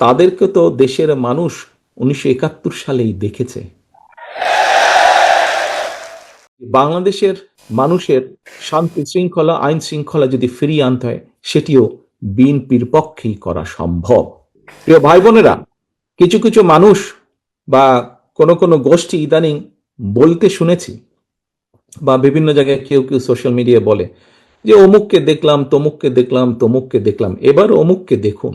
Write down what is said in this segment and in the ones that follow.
তাদেরকে তো দেশের মানুষ উনিশশো একাত্তর সালেই দেখেছে। বাংলাদেশের মানুষের শান্তি শৃঙ্খলা, আইন শৃঙ্খলা যদি ফিরিয়ে আনতে হয়, সেটিও বিএনপির পক্ষেই করা সম্ভব। প্রিয় ভাই বোনেরা কিছু কিছু মানুষ বা কোনো কোনো গোষ্ঠী ইদানিং বলতে শুনেছি বা বিভিন্ন জায়গায় কেউ কেউ সোশ্যাল মিডিয়ায় বলে যে, অমুককে দেখলাম, তমুককে দেখলাম তমুককে দেখলাম। এবার অমুককে দেখুন।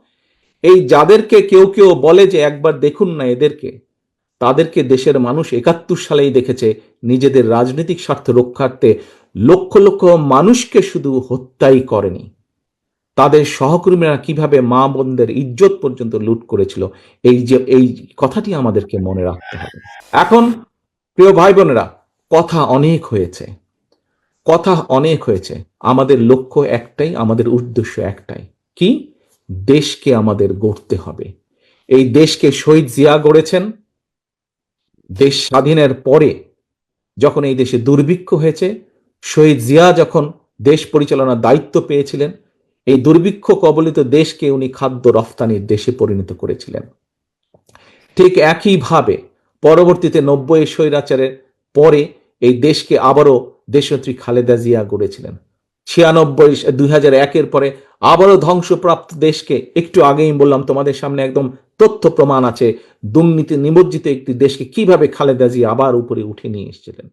এই যাদেরকে কেউ কেউ বলে যে একবার দেখুন না এদেরকে, তাদেরকে দেশের মানুষ একাত্তর সালেই দেখেছে নিজেদের রাজনৈতিক স্বার্থ রক্ষার্থে লক্ষ লক্ষ মানুষকে শুধু হত্যাই করেনি। তাদের সহকর্মীরা কীভাবে মা বোনদের ইজ্জত পর্যন্ত লুট করেছিল, এই যে, এই কথাটি আমাদেরকে মনে রাখতে হবে। এখন, প্রিয় ভাই বোনেরা, কথা অনেক হয়েছে। কথা অনেক হয়েছে। আমাদের লক্ষ্য একটাই, আমাদের উদ্দেশ্য একটাই। কি? দেশকে আমাদের গড়তে হবে। এই দেশকে শহীদ জিয়া গড়েছেন। দেশ স্বাধীনের পরে যখন এই দেশে দুর্ভিক্ষ হয়েছে, শহীদ জিয়া যখন দেশ পরিচালনার দায়িত্ব পেয়েছিলেন, এই দুর্ভিক্ষ কবলিত দেশকে উনি খাদ্য রফতানির দেশে পরিণত করেছিলেন। ঠিক একইভাবে পরবর্তীতে নব্বই স্বৈরাচারের পরে এই দেশকে আবারও দেশনেত্রী খালেদা জিয়া গড়েছিলেন। ছিয়ানব্বই, দুই হাজার একের পরে আবারও ধ্বংসপ্রাপ্ত দেশকে একটু আগেই বললাম, তোমাদের সামনে একদম তথ্য প্রমাণ আছে। দুর্নীতি নিমজ্জিত একটি দেশকে কীভাবে খালেদা জিয়া আবার উপরে উঠে নিয়ে এসেছিলেন?